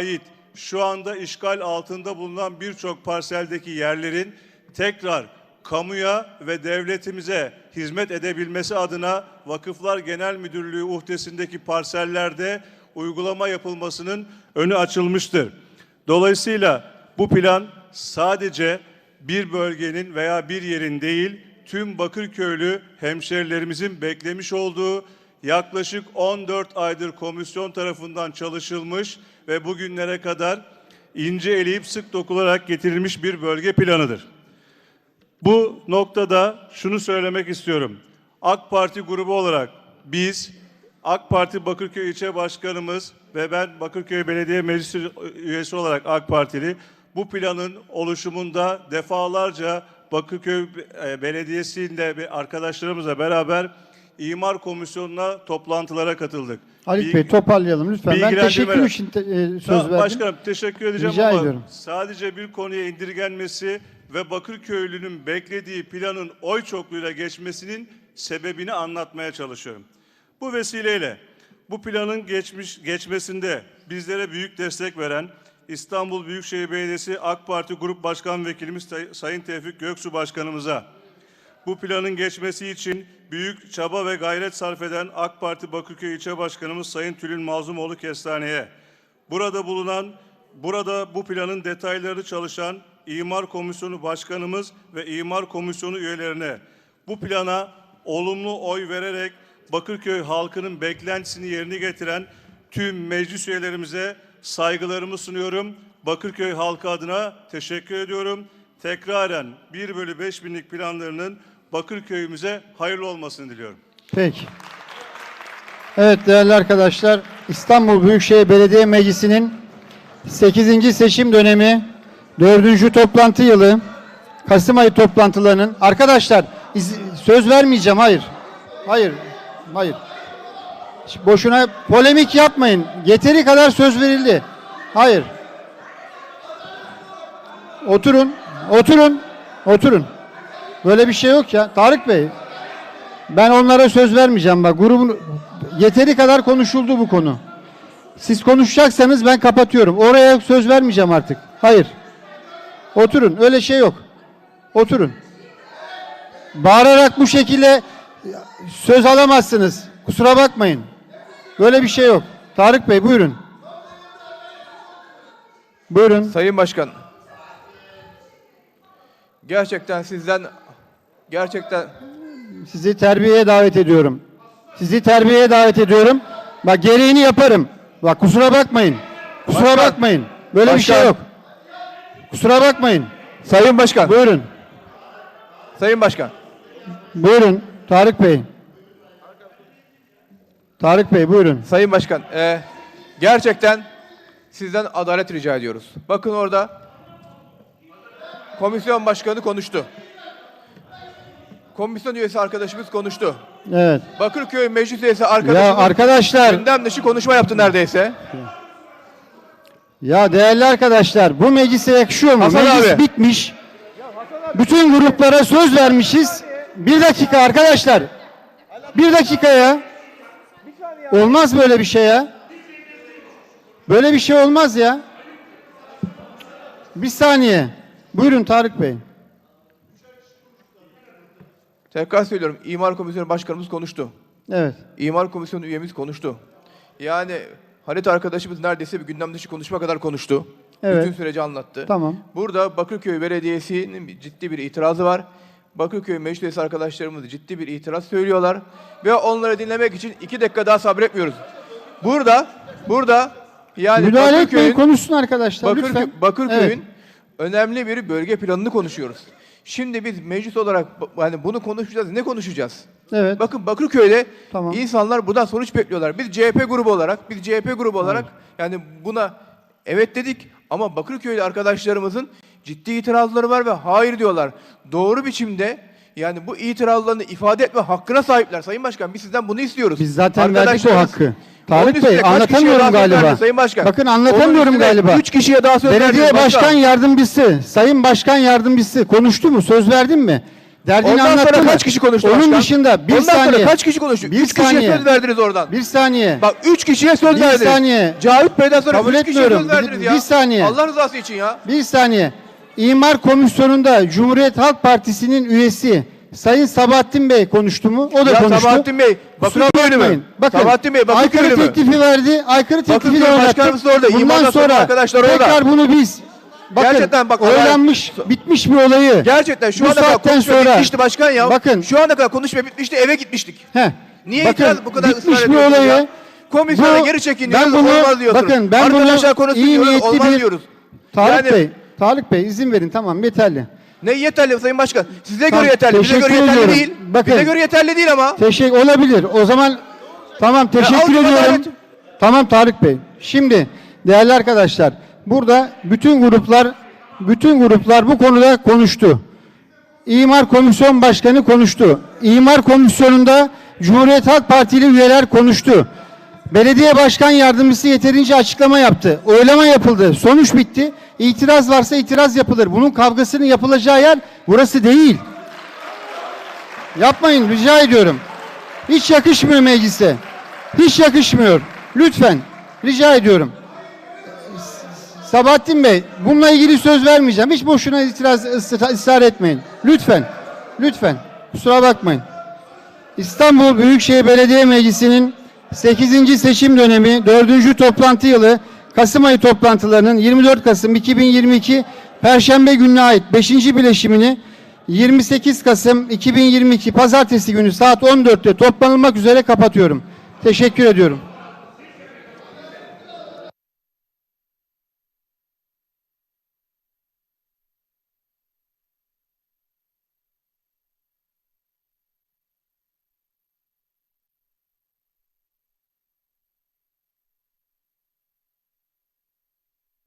ait şu anda işgal altında bulunan birçok parseldeki yerlerin tekrar kamuya ve devletimize hizmet edebilmesi adına Vakıflar Genel Müdürlüğü uhdesindeki parsellerde uygulama yapılmasının önü açılmıştır. Dolayısıyla bu plan sadece bir bölgenin veya bir yerin değil, tüm Bakırköylü hemşerilerimizin beklemiş olduğu yaklaşık 14 aydır komisyon tarafından çalışılmış ve bugünlere kadar ince eleyip sık dokularak getirilmiş bir bölge planıdır. Bu noktada şunu söylemek istiyorum. AK Parti grubu olarak biz AK Parti Bakırköy İlçe Başkanımız ve ben Bakırköy Belediye Meclisi üyesi olarak AK Partili bu planın oluşumunda defalarca Bakırköy e, Belediyesi'yle ve arkadaşlarımızla beraber İmar Komisyonu'na toplantılara katıldık. Bilgi- Bey toparlayalım lütfen. Ben teşekkür için te- e, söz Tamam, verdim. Başkanım teşekkür edeceğim Rica ama ediyorum. sadece bir konuya indirgenmesi ve Bakırköylünün beklediği planın oy çokluğuyla geçmesinin sebebini anlatmaya çalışıyorum. Bu vesileyle bu planın geçmiş geçmesinde bizlere büyük destek veren İstanbul Büyükşehir Belediyesi AK Parti Grup Başkan Vekilimiz Sayın Tevfik Göksu Başkanımıza bu planın geçmesi için büyük çaba ve gayret sarf eden AK Parti Bakırköy İlçe Başkanımız Sayın Tülin Mazlumoğlu Kestane'ye, burada bulunan, burada bu planın detayları çalışan İmar Komisyonu Başkanımız ve İmar Komisyonu üyelerine bu plana olumlu oy vererek Bakırköy halkının beklentisini yerine getiren tüm meclis üyelerimize saygılarımı sunuyorum. Bakırköy halkı adına teşekkür ediyorum. Tekraren 1 bölü 5 binlik planlarının Bakırköy'ümüze hayırlı olmasını diliyorum. Peki. Evet değerli arkadaşlar İstanbul Büyükşehir Belediye Meclisi'nin 8. seçim dönemi 4. toplantı yılı Kasım ayı toplantılarının arkadaşlar söz vermeyeceğim hayır. Hayır. Hayır. Boşuna polemik yapmayın. Yeteri kadar söz verildi. Hayır. Oturun. Oturun. Oturun. Böyle bir şey yok ya. Tarık Bey. Ben onlara söz vermeyeceğim bak. Grubun yeteri kadar konuşuldu bu konu. Siz konuşacaksanız ben kapatıyorum. Oraya söz vermeyeceğim artık. Hayır. Oturun. Öyle şey yok. Oturun. Bağırarak bu şekilde söz alamazsınız. Kusura bakmayın. Böyle bir şey yok. Tarık Bey buyurun. Buyurun. Sayın Başkan. Gerçekten sizden gerçekten Sizi terbiyeye davet ediyorum. Sizi terbiyeye davet ediyorum. Bak gereğini yaparım. Bak kusura bakmayın. Kusura Başkan. bakmayın. Böyle bir şey Başkan. yok. Kusura bakmayın. Sayın Başkan. Buyurun. Sayın Başkan. Buyurun. Tarık Bey. Tarık Bey buyurun. Sayın Başkan. eee, gerçekten sizden adalet rica ediyoruz. Bakın orada komisyon başkanı konuştu. Komisyon üyesi arkadaşımız konuştu. Evet. Bakırköy meclis üyesi arkadaşımız Ya arkadaşlar, gündem dışı konuşma yaptı neredeyse. ya değerli arkadaşlar bu meclise yakışıyor mu? Hasan Meclis abi. bitmiş. Bütün gruplara söz vermişiz. Bir dakika arkadaşlar. Bir dakika ya. Olmaz böyle bir şey ya. Böyle bir şey olmaz ya. Bir saniye. Buyurun Tarık Bey. Tekrar söylüyorum. İmar Komisyonu Başkanımız konuştu. Evet. İmar Komisyonu üyemiz konuştu. Yani Halit arkadaşımız neredeyse bir gündem dışı konuşma kadar konuştu. Evet. Bütün süreci anlattı. Tamam. Burada Bakırköy Belediyesi'nin ciddi bir itirazı var. Bakırköy Meclis Üyesi arkadaşlarımız ciddi bir itiraz söylüyorlar. Ve onları dinlemek için iki dakika daha sabretmiyoruz. Burada, burada yani Müdahale etmeyin konuşsun arkadaşlar Bakırkö- lütfen. Bakırköy'ün Evet. önemli bir bölge planını konuşuyoruz. Şimdi biz meclis olarak yani bunu konuşacağız. Ne konuşacağız? Evet. Bakın Bakırköy'de Tamam. insanlar buradan sonuç bekliyorlar. Biz CHP grubu olarak, biz CHP grubu olarak yani buna evet dedik ama Bakırköy'de arkadaşlarımızın ciddi itirazları var ve hayır diyorlar. Doğru biçimde yani bu itirazlarını ifade etme hakkına sahipler. Sayın Başkan biz sizden bunu istiyoruz. Biz zaten verdik o hakkı. Tarık Bey kişiye anlatamıyorum galiba. verdi Sayın Başkan. Bakın anlatamıyorum galiba. Üç kişiye daha söz Belediye verdiniz başkan yardımcısı, sayın başkan yardımcısı konuştu mu? Söz verdin mi? Derdini Ondan sonra anlattı mı? kaç kişi konuştu Onun başkan? dışında bir Ondan saniye. sonra kaç kişi konuştu? Bir üç kişiye saniye. söz verdiniz oradan. Bir saniye. Bak üç kişiye söz Bir verdiniz. saniye. Cavit Bey'den sonra Kabul üç kişiye söz Bir- verdiniz bir ya. saniye. Allah rızası için ya. Bir saniye. İmar Komisyonu'nda Cumhuriyet Halk Partisi'nin üyesi Sayın Sabahattin Bey konuştu mu? O da Ya konuştu. Sabahattin Bey, Kusura bakmayın. Bakın, Sabahattin Bey, Bakırköylü aykırı teklifi verdi. Aykırı teklifi de Bakırköy başkanımız da orada, Bundan imandan sonra arkadaşlar orada. tekrar bunu biz bakın, Gerçekten bak, oylanmış, bitmiş bir olayı. Gerçekten şu Bu ana kadar konuşma sonra- bitmişti başkan ya. Bakın. Şu ana kadar konuşma bitmişti eve gitmiştik. Heh, Niye bakın, itiraz bu kadar bitmiş ısrar bir olayı. ya? Komisyona Bu- geri çekin ben diyoruz, bunu- olmaz diyorsunuz. bakın, ben bunu Arkadaşlar konuşsun iyi niyetli olmaz bir- diyoruz. Tarık Yani- Bey, Tarık Bey izin verin tamam yeterli. Ne yeterli Sayın Başkan? Size Tamam, göre yeterli, bize göre teşekkür yeterli ediyorum. değil. Bakın. Bize göre yeterli değil ama. Teşekkür olabilir. O zaman tamam teşekkür al ediyorum. adalet. Tamam Tarık Bey. Şimdi değerli arkadaşlar burada bütün gruplar bütün gruplar bu konuda konuştu. İmar Komisyon Başkanı konuştu. İmar Komisyonu'nda Cumhuriyet Halk Partili üyeler konuştu. Belediye Başkan Yardımcısı yeterince açıklama yaptı. Oylama yapıldı. Sonuç bitti. İtiraz varsa itiraz yapılır. Bunun kavgasının yapılacağı yer burası değil. Yapmayın rica ediyorum. Hiç yakışmıyor meclise. Hiç yakışmıyor. Lütfen rica ediyorum. Sabahattin Bey bununla ilgili söz vermeyeceğim. Hiç boşuna itiraz ısra- ısrar etmeyin. Lütfen. Lütfen. Kusura bakmayın. İstanbul Büyükşehir Belediye Meclisi'nin 8. seçim dönemi 4. toplantı yılı Kasım ayı toplantılarının 24 Kasım 2022 Perşembe gününe ait 5. bileşimini 28 Kasım 2022 Pazartesi günü saat 14'te toplanılmak üzere kapatıyorum. Teşekkür ediyorum.